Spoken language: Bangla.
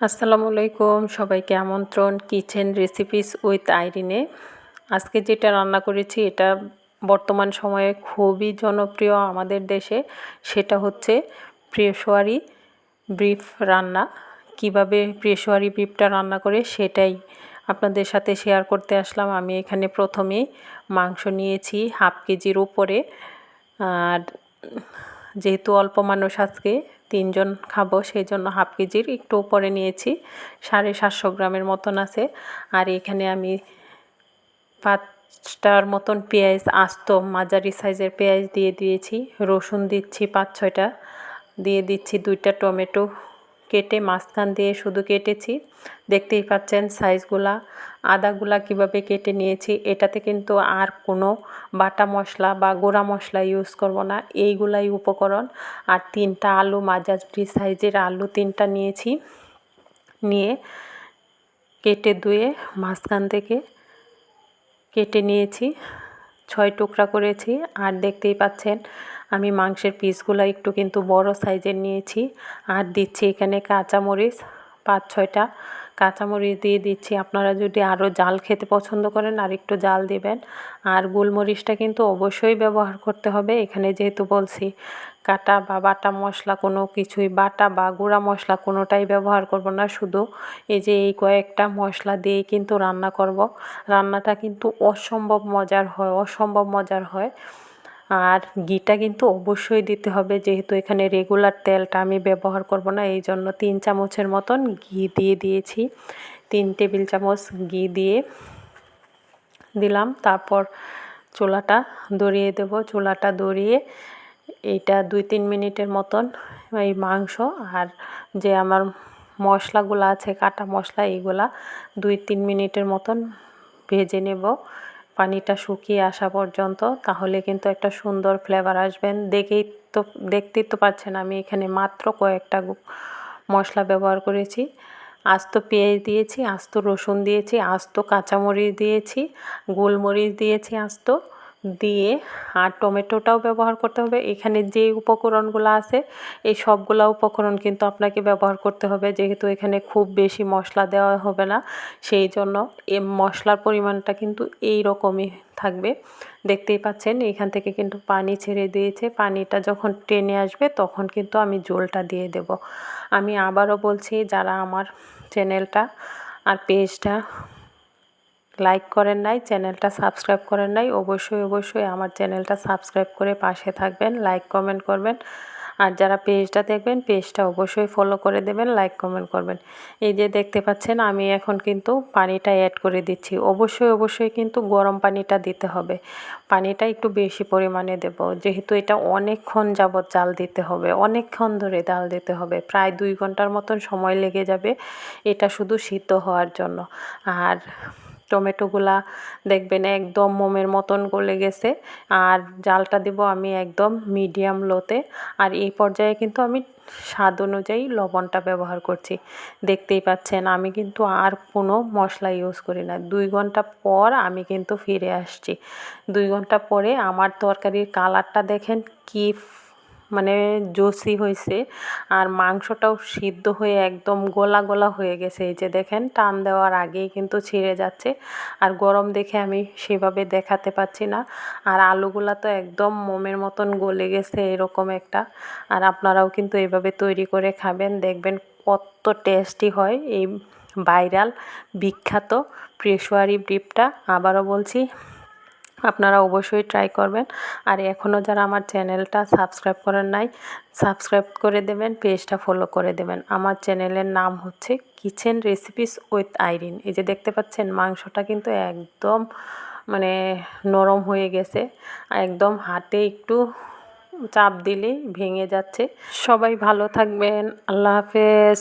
আসসালামু আলাইকুম। সবাইকে আমন্ত্রণ কিচেন রেসিপিস উইথ আইরিনে আজকে যেটা রান্না করেছি, এটা বর্তমান সময়ে খুবই জনপ্রিয় আমাদের দেশে। সেটা হচ্ছে প্রেশোয়ারি ব্রিফ রান্না। কীভাবে প্রেশোয়ারি ব্রিফটা রান্না করে, সেটাই আপনাদের সাথে শেয়ার করতে আসলাম। আমি এখানে প্রথমে মাংস নিয়েছি হাফ কেজির উপরে। আর যেহেতু অল্প মানুষ আজকে তিনজন খাব সেই জন্য হাফ কেজির একটু উপরে নিয়েছি। সাড়ে সাতশো গ্রামের মতন আছে। আর এখানে আমি পাঁচটার মতন পেঁয়াজ, আস্ত মাঝারি সাইজের পেঁয়াজ দিয়ে দিয়েছি। রসুন দিচ্ছি পাঁচ ছয়টা। দিয়ে দিচ্ছি দুইটা টমেটো। কেটে মাঝখান দিয়ে শুধু কেটেছি। দেখতেই পাচ্ছেন সাইজগুলা, আদাগুলা কীভাবে কেটে নিয়েছি। এটাতে কিন্তু আর কোনো বাটা মশলা বা গোড়া মশলা ইউজ করব না। এইগুলাই উপকরণ। আর তিনটা আলু, মাঝারি সাইজের আলু তিনটা নিয়েছি। নিয়ে কেটে ধুয়ে মাঝখান থেকে কেটে নিয়েছি। ছয় টুকরা করেছি। আর দেখতেই পাচ্ছেন আমি মাংসের পিসগুলো একটু কিন্তু বড় সাইজের নিয়েছি আর দিচ্ছি এখানে কাঁচামরিচ, পাঁচ ছয়টা কাঁচামরিচ দিয়ে দিচ্ছি। আপনারা যদি আরও জাল খেতে পছন্দ করেন আর একটু জাল দিবেন। আর গোলমরিচটা কিন্তু অবশ্যই ব্যবহার করতে হবে। এখানে যেহেতু বলছি কাটা বা বাটা মশলা কোনো কিছুই, বাটা বা গুঁড়া মশলা কোনোটাই ব্যবহার করব না। শুধু এই যে এই কয়েকটা মশলা দিয়ে কিন্তু রান্না করব। রান্নাটা কিন্তু অসম্ভব মজার হয়, অসম্ভব মজার হয়। আর ঘিটা কিন্তু অবশ্যই দিতে হবে। যেহেতু এখানে রেগুলার তেলটা আমি ব্যবহার করব না এই জন্য তিন চামচের মতন ঘি দিয়ে দিয়েছি। তিন টেবিল চামচ ঘি দিয়ে দিলাম। তারপর চুলাটা দড়িয়ে দেব। চুলাটা দড়িয়ে এইটা দুই তিন মিনিটের মতন এই মাংস আর যে আমার মশলাগুলো আছে, কাটা মশলা, এইগুলা দুই তিন মিনিটের মতন ভেজে নেব। পানিটা শুকিয়ে আসা পর্যন্ত, তাহলে কিন্তু একটা সুন্দর ফ্লেভার আসবেন দেখেই তো, দেখতেই তো পাচ্ছেন আমি এখানে মাত্র কয়েকটা মশলা ব্যবহার করেছি। আস্ত পেঁয়াজ দিয়েছি, আস্ত রসুন দিয়েছি, আস্ত কাঁচামরিচ দিয়েছি, গোলমরিচ দিয়েছি আস্ত। দিয়ে আর টমেটোটাও ব্যবহার করতে হবে। এখানে যে উপকরণগুলো আছে, এই সবগুলো উপকরণ কিন্তু আপনাকে ব্যবহার করতে হবে। যেহেতু এখানে খুব বেশি মশলা দেওয়া হবে না, সেই জন্য এ মশলার পরিমাণটা কিন্তু এই রকমই থাকবে। দেখতেই পাচ্ছেন, এখান থেকে কিন্তু পানি ছেড়ে দিয়েছে। পানিটা যখন টেনে আসবে, তখন কিন্তু আমি জলটা দিয়ে দেব। আমি আবারও বলছি, যারা আমার চ্যানেলটা আর পেজটা লাইক করেন নাই, চ্যানেলটা সাবস্ক্রাইব করেন নাই, অবশ্যই অবশ্যই আমার চ্যানেলটা সাবস্ক্রাইব করে পাশে থাকবেন, লাইক, কমেন্ট করবেন। আর যারা পেজটা দেখবেন, পেজটা অবশ্যই ফলো করে দেবেন, লাইক, কমেন্ট করবেন। এই যে দেখতে পাচ্ছেন, আমি এখন কিন্তু পানিটা অ্যাড করে দিচ্ছি। অবশ্যই অবশ্যই কিন্তু গরম পানিটা দিতে হবে। পানিটা একটু বেশি পরিমাণে দেব। যেহেতু এটা অনেকক্ষণ যাবৎ জাল দিতে হবে, অনেকক্ষণ ধরে জাল দিতে হবে। প্রায় দুই ঘণ্টার মতন সময় লেগে যাবে এটা শুধু সিদ্ধ হওয়ার জন্য। আর টমেটোগুলা দেখবেন একদম মোমের মতন গলে গেছে। আর জালটা দেব আমি একদম মিডিয়াম লোতে। আর এই পর্যায়ে কিন্তু আমি স্বাদ অনুযায়ী লবণটা ব্যবহার করছি। দেখতেই পাচ্ছেন, আমি কিন্তু আর কোনো মশলা ইউজ করি না। দুই ঘণ্টা পর আমি কিন্তু ফিরে আসছি। দুই ঘণ্টা পরে আমার তরকারির কালারটা দেখেন কি মানে জসি হয়েছে আর মাংসটাও সিদ্ধ হয়ে একদম গোলা গোলা হয়ে গেছে। এই যে দেখেন, টান দেওয়ার আগেই কিন্তু ছিঁড়ে যাচ্ছে। আর গরম দেখে আমি সেভাবে দেখাতে পাচ্ছি না। আর আলুগুলা তো একদম মোমের মতন গলে গেছে এরকম একটা। আর আপনারাও কিন্তু এভাবে তৈরি করে খাবেন। দেখবেন কত টেস্টি হয় এই ভাইরাল বিখ্যাত প্রেশোয়ারি ব্রিপটা আবারও বলছি আপনারা অবশ্যই ট্রাই করবেন। আর এখনও যারা আমার চ্যানেলটা সাবস্ক্রাইব করেন নাই সাবস্ক্রাইব করে দেবেন পেজটা ফলো করে দেবেন। আমার চ্যানেলের নাম হচ্ছে কিচেন রেসিপিস উইথ আইরিন এই যে দেখতে পাচ্ছেন, মাংসটা কিন্তু একদম মানে নরম হয়ে গেছে। একদম হাতে একটু চাপ দিলেই ভেঙে যাচ্ছে। সবাই ভালো থাকবেন। আল্লাহ হাফেজ।